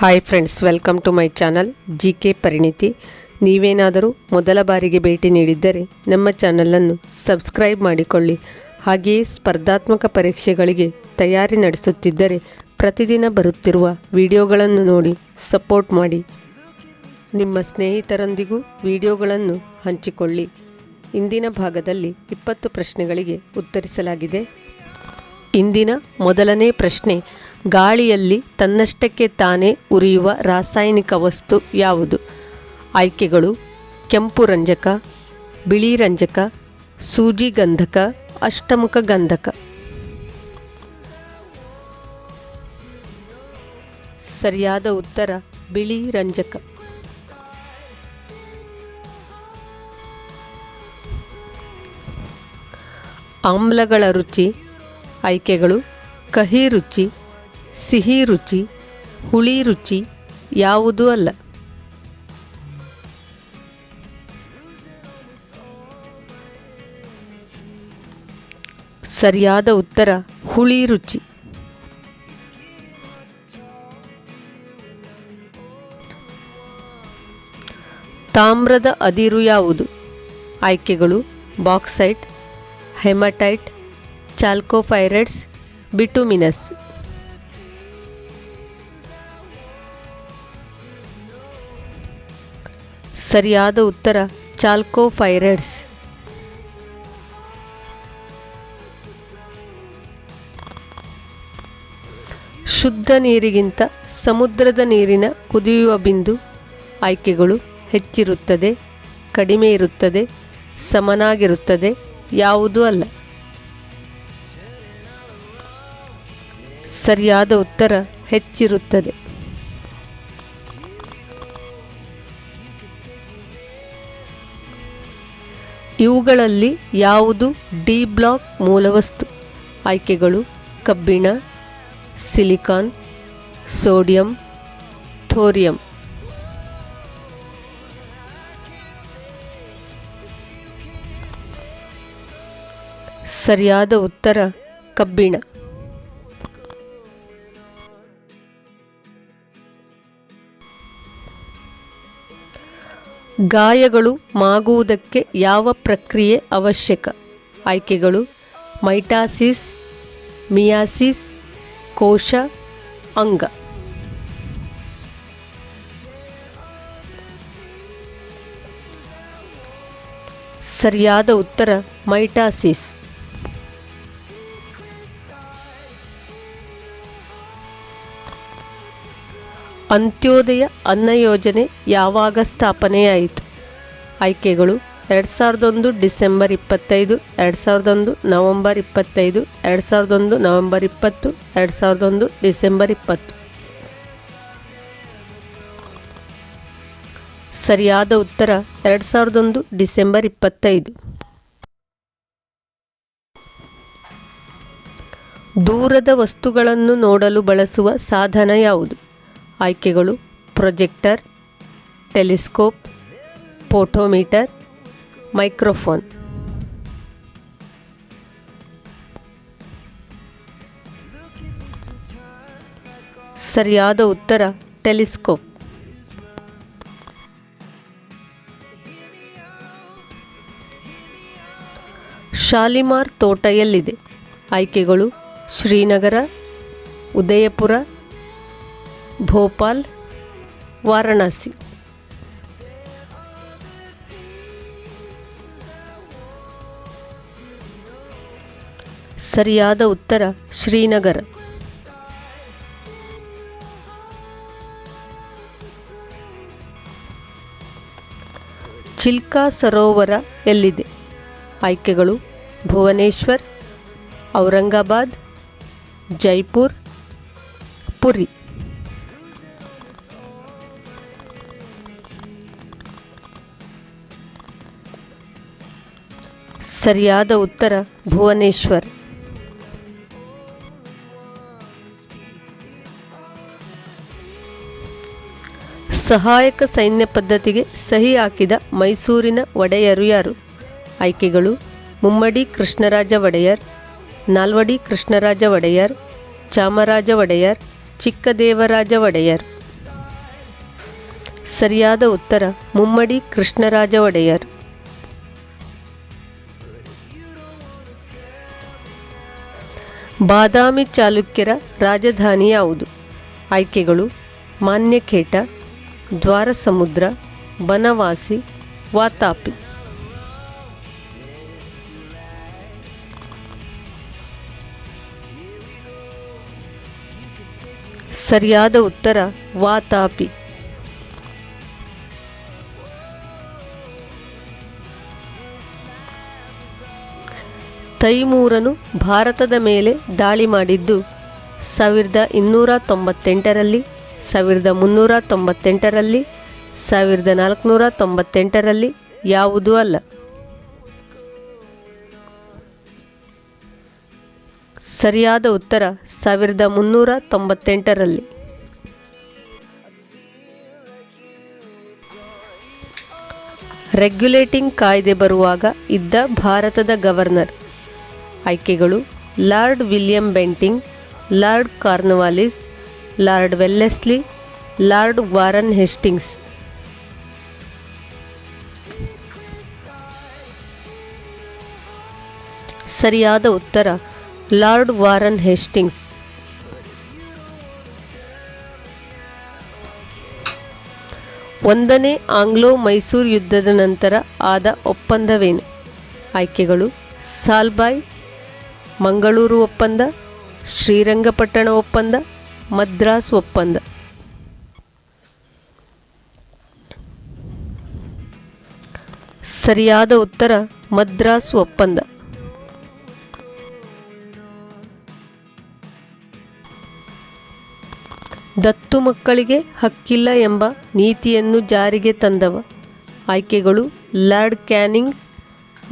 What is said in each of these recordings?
Hi friends welcome to my channel G K ಪರಿಣಿತಿ ನೀವೇನಾದರೂ ಮೊದಲ ಬಾರಿಗೆ ಭೇಟಿ ನೀಡಿದ್ದರೆ ನಮ್ಮ ಚಾನಲನ್ನು ಸಬ್ಸ್ಕ್ರೈಬ್ ಮಾಡಿಕೊಳ್ಳಿ. ಹಾಗೆಯೇ ಸ್ಪರ್ಧಾತ್ಮಕ ಪರೀಕ್ಷೆಗಳಿಗೆ ತಯಾರಿ ನಡೆಸುತ್ತಿದ್ದರೆ ಪ್ರತಿದಿನ ಬರುತ್ತಿರುವ ವಿಡಿಯೋಗಳನ್ನು ನೋಡಿ ಸಪೋರ್ಟ್ ಮಾಡಿ. ನಿಮ್ಮ ಸ್ನೇಹಿತರೊಂದಿಗೂ ವಿಡಿಯೋಗಳನ್ನು ಹಂಚಿಕೊಳ್ಳಿ. ಇಂದಿನ ಭಾಗದಲ್ಲಿ ಇಪ್ಪತ್ತು ಪ್ರಶ್ನೆಗಳಿಗೆ ಉತ್ತರಿಸಲಾಗಿದೆ. ಇಂದಿನ ಮೊದಲನೇ ಪ್ರಶ್ನೆ ಗಾಳಿಯಲ್ಲಿ ತನ್ನಷ್ಟಕ್ಕೆ ತಾನೇ ಉರಿಯುವ ರಾಸಾಯನಿಕ ವಸ್ತು ಯಾವುದು? ಆಯ್ಕೆಗಳು, ಕೆಂಪು ರಂಜಕ, ಬಿಳಿ ರಂಜಕ, ಸೂಜಿ ಗಂಧಕ, ಅಷ್ಟಮುಖ ಗಂಧಕ. ಸರಿಯಾದ ಉತ್ತರ, ಬಿಳಿ ರಂಜಕ. ಆಮ್ಲಗಳ ರುಚಿ, ಆಯ್ಕೆಗಳು, ಕಹಿ ರುಚಿ ಸಿಹಿ ರುಚಿ, ಹುಳಿ ರುಚಿ ಯಾವುದೂ ಅಲ್ಲ. ಸರಿಯಾದ ಉತ್ತರ ಹುಳಿ ರುಚಿ. ತಾಮ್ರದ ಅದಿರು ಯಾವುದು? ಆಯ್ಕೆಗಳು ಬಾಕ್ಸೈಟ್, ಹೆಮಟೈಟ್ ಚಾಲ್ಕೋಫೈರೈಡ್ಸ್ ಬಿಟುಮಿನಸ್. ಸರಿಯಾದ ಉತ್ತರ ಚಾಲ್ಕೋಫೈರಡ್ಸ್ ಶುದ್ಧ ನೀರಿಗಿಂತ ಸಮುದ್ರದ ನೀರಿನ ಕುದಿಯುವ ಬಿಂದು ಆಯ್ಕೆಗಳು ಹೆಚ್ಚಿರುತ್ತದೆ, ಕಡಿಮೆ ಇರುತ್ತದೆ, ಸಮನಾಗಿರುತ್ತದೆ, ಯಾವುದೂ ಅಲ್ಲ. ಸರಿಯಾದ ಉತ್ತರ ಹೆಚ್ಚಿರುತ್ತದೆ. ಇವುಗಳಲ್ಲಿ ಯಾವುದು ಡಿ ಬ್ಲಾಕ್ ಮೂಲವಸ್ತು? ಆಯ್ಕೆಗಳು ಕಬ್ಬಿಣ ಸಿಲಿಕಾನ್ ಸೋಡಿಯಂ ಥೋರಿಯಂ. ಸರಿಯಾದ ಉತ್ತರ ಕಬ್ಬಿಣ. ಗಾಯಗಳು ಮಾಗುವುದಕ್ಕೆ ಯಾವ ಪ್ರಕ್ರಿಯೆ ಅವಶ್ಯಕ? ಆಯ್ಕೆಗಳು ಮೈಟಾಸಿಸ್ ಮಿಯಾಸಿಸ್ ಕೋಶ ಅಂಗ. ಸರಿಯಾದ ಉತ್ತರ ಮೈಟಾಸಿಸ್. ಅಂತ್ಯೋದಯ ಅನ್ನ ಯೋಜನೆ ಯಾವಾಗ ಸ್ಥಾಪನೆಯಾಯಿತು? ಆಯ್ಕೆಗಳು ಎರಡು ಸಾವಿರದ ಒಂದು ಡಿಸೆಂಬರ್ ಇಪ್ಪತ್ತೈದು, ಎರಡು ಸಾವಿರದ ಒಂದು ನವಂಬರ್ ಇಪ್ಪತ್ತೈದು, ಎರಡು ಸಾವಿರದ ಒಂದು ನವಂಬರ್ ಇಪ್ಪತ್ತು, ಎರಡು ಸಾವಿರದ ಒಂದು ಡಿಸೆಂಬರ್ ಇಪ್ಪತ್ತು. ಸರಿಯಾದ ಉತ್ತರ ಎರಡು ಸಾವಿರದ ಒಂದು ಡಿಸೆಂಬರ್ ಇಪ್ಪತ್ತೈದು. ದೂರದ ವಸ್ತುಗಳನ್ನು ನೋಡಲು ಬಳಸುವ ಸಾಧನ ಯಾವುದು? ಆಯ್ಕೆಗಳು ಪ್ರೊಜೆಕ್ಟರ್ ಟೆಲಿಸ್ಕೋಪ್ ಫೋಟೋಮೀಟರ್ ಮೈಕ್ರೋಫೋನ್. ಸರಿಯಾದ ಉತ್ತರ ಟೆಲಿಸ್ಕೋಪ್. ಶಾಲಿಮಾರ್ ತೋಟ ಎಲ್ಲಿದೆ ಆಯ್ಕೆಗಳು ಶ್ರೀನಗರ ಉದಯಪುರ ಭೋಪಾಲ್ ವಾರಣಾಸಿ. ಸರಿಯಾದ ಉತ್ತರ ಶ್ರೀನಗರ. ಚಿಲ್ಕಾ ಸರೋವರ ಎಲ್ಲಿದೆ? ಆಯ್ಕೆಗಳು ಭುವನೇಶ್ವರ್ ಔರಂಗಾಬಾದ್ ಜೈಪುರ್ ಪುರಿ. ಸರಿಯಾದ ಉತ್ತರ, ಭುವನೇಶ್ವರ್. ಸಹಾಯಕ ಸೈನ್ಯ ಪದ್ಧತಿಗೆ ಸಹಿ ಹಾಕಿದ ಮೈಸೂರಿನ ಒಡೆಯರು ಯಾರು? ಆಯ್ಕೆಗಳು, ಮುಮ್ಮಡಿ ಕೃಷ್ಣರಾಜ ಒಡೆಯರ್, ನಾಲ್ವಡಿ ಕೃಷ್ಣರಾಜ ಒಡೆಯರ್, ಚಾಮರಾಜ ಒಡೆಯರ್, ಚಿಕ್ಕದೇವರಾಜ ಒಡೆಯರ್. ಸರಿಯಾದ ಉತ್ತರ, ಮುಮ್ಮಡಿ ಕೃಷ್ಣರಾಜ ಒಡೆಯರ್. ಬಾದಾಮಿ ಚಾಲುಕ್ಯರ ರಾಜಧಾನಿ ಯಾವುದು? ಆಯ್ಕೆಗಳು ಮಾನ್ಯಖೇಟ ದ್ವಾರಸಮುದ್ರ ಬನವಾಸಿ ವಾತಾಪಿ. ಸರಿಯಾದ ಉತ್ತರ ವಾತಾಪಿ. ತೈಮೂರನು ಭಾರತದ ಮೇಲೆ ದಾಳಿ ಮಾಡಿದ್ದು ಸಾವಿರದ ಇನ್ನೂರ ತೊಂಬತ್ತೆಂಟರಲ್ಲಿ, ಸಾವಿರದ ಮುನ್ನೂರ ತೊಂಬತ್ತೆಂಟರಲ್ಲಿ, ಸಾವಿರದ ನಾಲ್ಕುನೂರ ತೊಂಬತ್ತೆಂಟರಲ್ಲಿ ಯಾವುದೂ ಅಲ್ಲ. ಸರಿಯಾದ ಉತ್ತರ ಸಾವಿರದ ಮುನ್ನೂರ ತೊಂಬತ್ತೆಂಟರಲ್ಲಿ. ರೆಗ್ಯುಲೇಟಿಂಗ್ ಕಾಯ್ದೆ ಬರುವಾಗ ಇದ್ದ ಭಾರತದ ಗವರ್ನರ್ ಆಯ್ಕೆಗಳು lord William Bentinck, lord Cornwallis, lord Wellesley, lord Warren Hastings. ಸರಿಯಾದ ಉತ್ತರ, ಲಾರ್ಡ್ ವಾರನ್ ಹೆಸ್ಟಿಂಗ್ಸ್. ಒಂದನೇ ಆಂಗ್ಲೋ ಮೈಸೂರು ಯುದ್ಧದ ನಂತರ ಆದ ಒಪ್ಪಂದವೇನು? ಆಯ್ಕೆಗಳು, ಸಾಲ್ಬಾಯ್ ಮಂಗಳೂರು ಒಪ್ಪಂದ, ಶ್ರೀರಂಗಪಟ್ಟಣ ಒಪ್ಪಂದ, ಮದ್ರಾಸ್ ಒಪ್ಪಂದ. ಸರಿಯಾದ ಉತ್ತರ ಮದ್ರಾಸ್ ಒಪ್ಪಂದ. ದತ್ತು ಮಕ್ಕಳಿಗೆ ಹಕ್ಕಿಲ್ಲ ಎಂಬ ನೀತಿಯನ್ನು ಜಾರಿಗೆ ತಂದವ. ಆಯ್ಕೆಗಳು Lord Canning,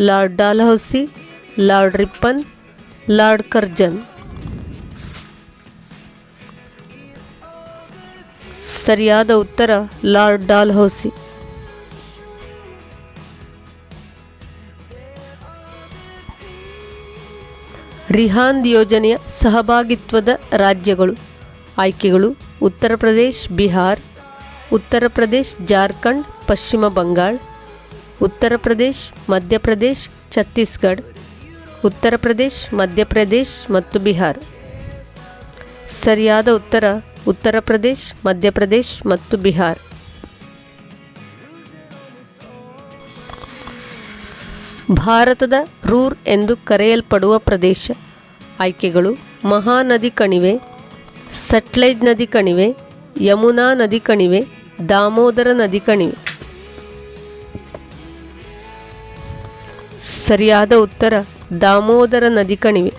Lord Dalhousie, Lord Ripon Lord Curzon. ಸರಿಯಾದ ಉತ್ತರ ಲಾರ್ಡ್ ಡಾಲ್ಹೌಸಿ. ರಿಹಾಂದ್ ಯೋಜನೆಯ ಸಹಭಾಗಿತ್ವದ ರಾಜ್ಯಗಳು, ಆಯ್ಕೆಗಳು ಉತ್ತರ ಪ್ರದೇಶ್, ಬಿಹಾರ್, ಉತ್ತರ ಪ್ರದೇಶ್, ಜಾರ್ಖಂಡ್, ಪಶ್ಚಿಮ ಬಂಗಾಳ, ಉತ್ತರ ಪ್ರದೇಶ್ ಮಧ್ಯಪ್ರದೇಶ್ ಛತ್ತೀಸ್ಗಢ. ಉತ್ತರ ಪ್ರದೇಶ್ ಮಧ್ಯಪ್ರದೇಶ್ ಮತ್ತು ಬಿಹಾರ್. ಸರಿಯಾದ ಉತ್ತರ ಉತ್ತರ ಪ್ರದೇಶ್ ಮಧ್ಯಪ್ರದೇಶ್ ಮತ್ತು ಬಿಹಾರ್. ಭಾರತದ ರೂರ್ ಎಂದು ಕರೆಯಲ್ಪಡುವ ಪ್ರದೇಶ, ಆಯ್ಕೆಗಳು ಮಹಾನದಿ ಕಣಿವೆ ಸಟ್ಲೇಜ್ ನದಿ ಕಣಿವೆ, ಯಮುನಾ ನದಿ ಕಣಿವೆ, ದಾಮೋದರ ನದಿ ಕಣಿವೆ. ಸರಿಯಾದ ಉತ್ತರ ದಾಮೋದರ ನದಿ ಕಣಿವೆ.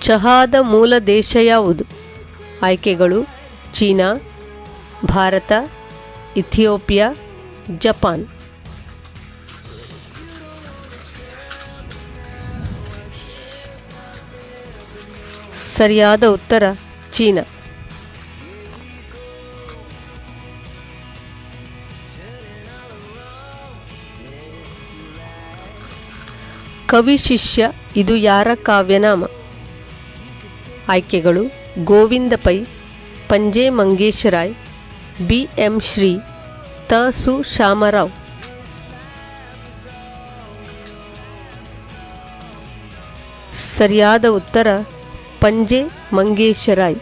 ಚಹಾದ ಮೂಲ ದೇಶ ಯಾವುದು? ಆಯ್ಕೆಗಳು ಚೀನಾ, ಭಾರತ, ಇಥಿಯೋಪಿಯಾ, ಜಪಾನ್. ಸರಿಯಾದ ಉತ್ತರ ಚೀನಾ. ಕವಿ ಶಿಷ್ಯ, ಇದು ಯಾರ ಕಾವ್ಯನಾಮ? ಆಯ್ಕೆಗಳು ಗೋವಿಂದ ಪೈ, ಪಂಜೆ ಮಂಗೇಶರಾಯ್, ಬಿ ಎಂ ಶ್ರೀ, ತ ಸು ಶಾಮರಾವ್ ಸರಿಯಾದ ಉತ್ತರ ಪಂಜೆ ಮಂಗೇಶರಾಯ್.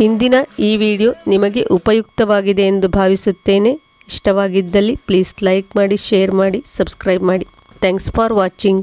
ಇಂದಿನ ಈ ವಿಡಿಯೋ ನಿಮಗೆ ಉಪಯುಕ್ತವಾಗಿದೆ ಎಂದು ಭಾವಿಸುತ್ತೇನೆ. ಇಷ್ಟವಾಗಿದ್ದಲ್ಲಿ ಪ್ಲೀಸ್ ಲೈಕ್ ಮಾಡಿ ಶೇರ್ ಮಾಡಿ ಸಬ್ಸ್ಕ್ರೈಬ್ ಮಾಡಿ. Thanks for watching